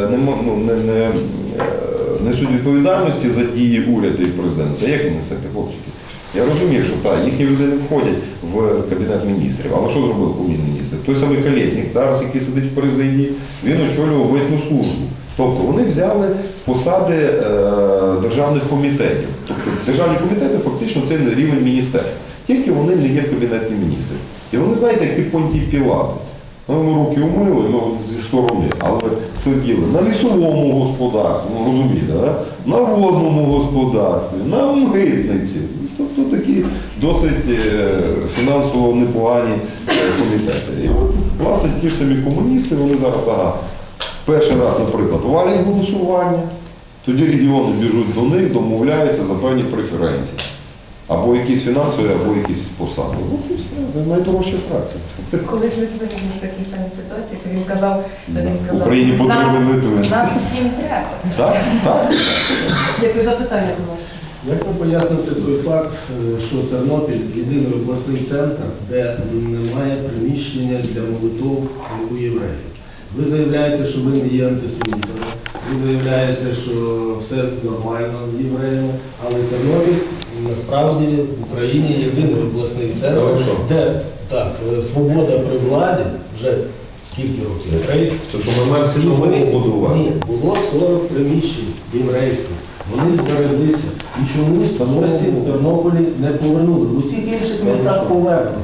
не, ну, не, не, е, несуть відповідальності за дії уряду і президента. Як ви несете, хлопчики? Я розумію, що так, їхні люди не входять в кабінет міністрів. Але що зробив міністр? Той самий Калєтнік, зараз який сидить в президії, він очолював митну службу. Тобто вони взяли посади е, державних комітетів. Тобто державні комітети фактично це не рівень міністерств. Тільки вони не є в кабінеті міністрів. І вони, знаєте, як ті понті пілати. Ну, ми руки умили, ну, зі сторони, але сиділи на лісовому господарстві, ну розумієте, да? на водному господарстві, на митниці. Тобто такі досить е, фінансово непогані е, комітети. І от, власне, ті ж самі комуністи, вони зараз, ага, перший раз, наприклад, валять голосування, тоді регіони біжуть до них, домовляються за певні преференції. Якісь фінансові, або якісь посади. Ну, і все, це найдорожча праця. Колись Литвин був в такій самій ситуації, то він казав, то він В сказав, Україні потрібен нам, Литвин. нам всім треба. Так, так. Дякую за питання, будь ласка. Як ви поясните той факт, е, що Тернопіль єдиний обласний центр, де немає приміщення для молитов у євреїв? Ви заявляєте, що ви не є антисемітами, ви заявляєте, що все нормально з євреями, але Тернопіль насправді в Україні єдиний обласний центр, де так, е, свобода при владі вже скільки років? Євреїв? Це ми маємо синагогу будувати? Ні, було 40 приміщень єврейських. Вони збереглися. І чомусь в Тернополі не повернули. В усіх інших містах повернуто.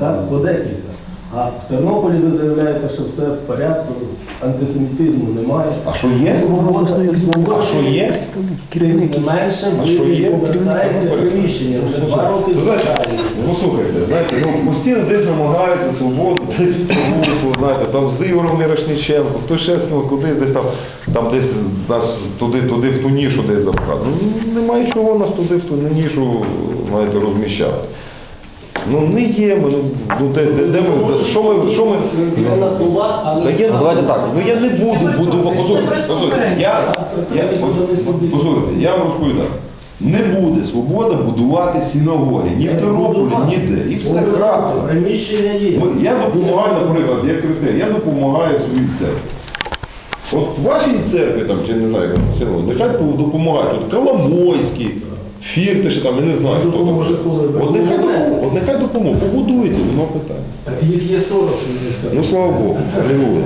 Так, по декілька. А в Тернополі ви заявляєте, що все в порядку, антисемітизму немає. А що є? Свобода і свобода. А що є? Тим не менше, А що ви є? повертаєте приміщення. Вже два роки Ну, знаєте, ну, слухайте, знаєте, ну, постійно десь намагаються свободу, десь в Чорнуху, знаєте, там з Ігорем Мірошниченко, хтось ще з ним кудись десь там, там десь нас туди, туди в ту нішу десь запхати. Ну, немає чого нас туди в ту нішу, знаєте, розміщати. Ну, не є ми, ну, ну, де, де, де ми, де- що ми, що ми, Та не я, давайте так, ну я не буду будувати, послухайте, послухайте, я, я, послухайте, я вам розповідаю так. Не буде свобода будувати синагоги, ні в Тернополі, ніде. І все крапка. Приміщення є. Я допомагаю, наприклад, як християн, я допомагаю своїй церкві. От вашій церкві, там, чи не знаю, як вона називається, нехай допомагають. От Коломойський, Фіртиш, там, я не знаю, хто там. Допоможе коли? От нехай допомогу, от нехай допоможе, побудуйте, нема питань. Так їх є 40 приміщень. Ну слава Богу, алілуя.